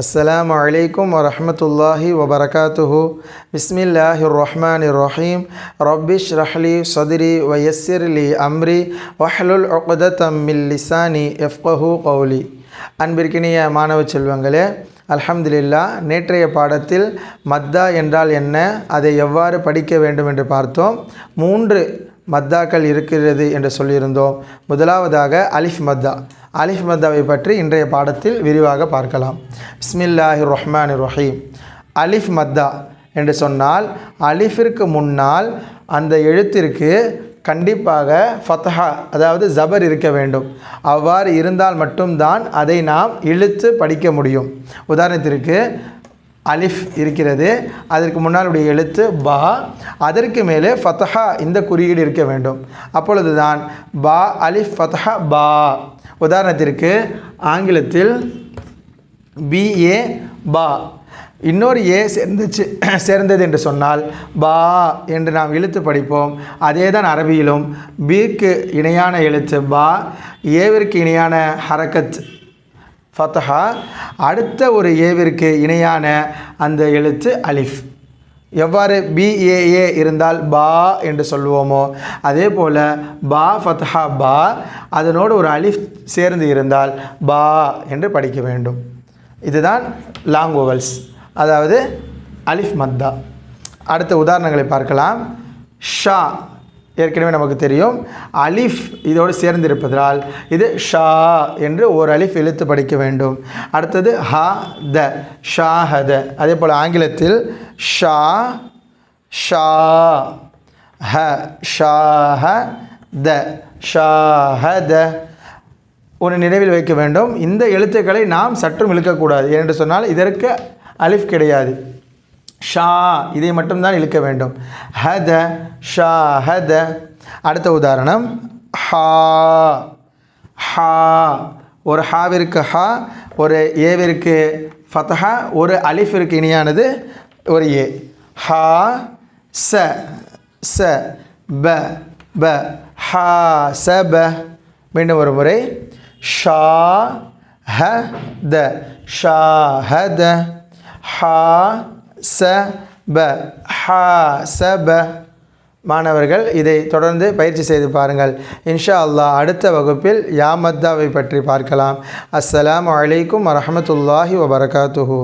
அஸ்லாம் அலைக்கும் வரமத்துல்லாஹி வபரகாத்துஹு. பிஸ்மில்லாஹி ரஹ்மான் ரஹீம் ரப்பிஷ் ரஹ்லி சதுரி வயஸ்ஸிர்லி அம்ரி. வஹலுல் மில் லிசானி எஃப்கஹு கௌலி. அன்பிற்கினிய மாணவச் செல்வங்களே அல்ஹம்துலில்லா நேற்றைய பாடத்தில் மத்தா என்றால் என்ன அதை எவ்வாறு படிக்க வேண்டும் என்று பார்த்தோம். மூன்று மத்தாக்கள் இருக்கிறது என்று சொல்லியிருந்தோம். முதலாவதாக அலிஃப் மத்தா. அலிஃப் மத்தாவை பற்றி இன்றைய பாடத்தில் விரிவாக பார்க்கலாம். பிஸ்மில்லாஹி ரஹ்மான் ரஹீம் அலிஃப் மத்தா என்று சொன்னால் அலிஃபிற்கு முன்னால் அந்த எழுத்திற்கு கண்டிப்பாக ஃபத்ஹா அதாவது ஜபர் இருக்க வேண்டும். அவ்வாறு இருந்தால் மட்டும்தான் அதை நாம் இழுத்து படிக்க முடியும். உதாரணத்திற்கு அலிஃப் இருக்கிறது அதற்கு முன்னாலுடைய எழுத்து பா அதற்கு மேலே ஃபத்ஹா இந்த குறியீடு இருக்க வேண்டும். அப்பொழுது தான் பா அலிஃப் ஃபத்ஹா பா. உதாரணத்திற்கு ஆங்கிலத்தில் பிஏ பா இன்னொரு ஏ சேர்ந்துச்சு சேர்ந்தது என்று சொன்னால் பா என்று நாம் இழுத்து படிப்போம். அதே தான் அரபியிலும் பிக்கு இணையான எழுத்து பா ஏவிற்கு இணையான ஹரக்கத் ஃபத்தஹா. அடுத்த ஒரு ஏவிற்கு இணையான அந்த எழுத்து அலிஃப். எவ்வாறு பிஏஏ இருந்தால் பா என்று சொல்லுவோமோ அதே போல் பா ஃபத்ஹா பா அதனோடு ஒரு அலிஃப் சேர்ந்து இருந்தால் பா என்று படிக்க வேண்டும். இதுதான் லாங் ஓவல்ஸ் அதாவது அலிஃப் மத்தா. அடுத்த உதாரணங்களை பார்க்கலாம். ஷா. ஏற்கனவே நமக்கு தெரியும். அலிஃப் இதோடு சேர்ந்திருப்பதால் இது ஷா என்று ஒரு அலிஃப் இழுத்து படிக்க வேண்டும். அடுத்தது ஹ த ஷா ஹத அதே போல் ஆங்கிலத்தில் ஷா ஷா ஹ ஷா ஹ த ஷா ஹ த. ஒன்று நினைவில் வைக்க வேண்டும். இந்த எழுத்துக்களை நாம் சற்றும் இழுக்கக்கூடாது. என்று சொன்னால் இதற்கு அலிஃப் கிடையாது. ஷா இதை மட்டும்தான் இழுக்க வேண்டும். ஹத ஷா ஹத. அடுத்த உதாரணம் ஹா. ஹா. ஒரு ஹாவிற்கு ஹா ஒரு ஏவிற்கு ஃபத்தஹா ஒரு அலிஃபிற்கு இணையானது ஒரு ஏ. ஹா ச ச ப ப. ஹா ச ப. மீண்டும் ஒரு முறை. ஷா ஹ த. ஷா ஹ த. ஹா ச ப ஹா ச ப மாணவர்கள் இதை தொடர்ந்து பயிற்சி செய்து பாருங்கள். இன்ஷா அல்லாஹ் அடுத்த வகுப்பில் யாமத்தாவை பற்றி பார்க்கலாம். அஸ்ஸலாம் வலைக்கும் வரமத்துல்லாஹி வபரகாத்துஹூ.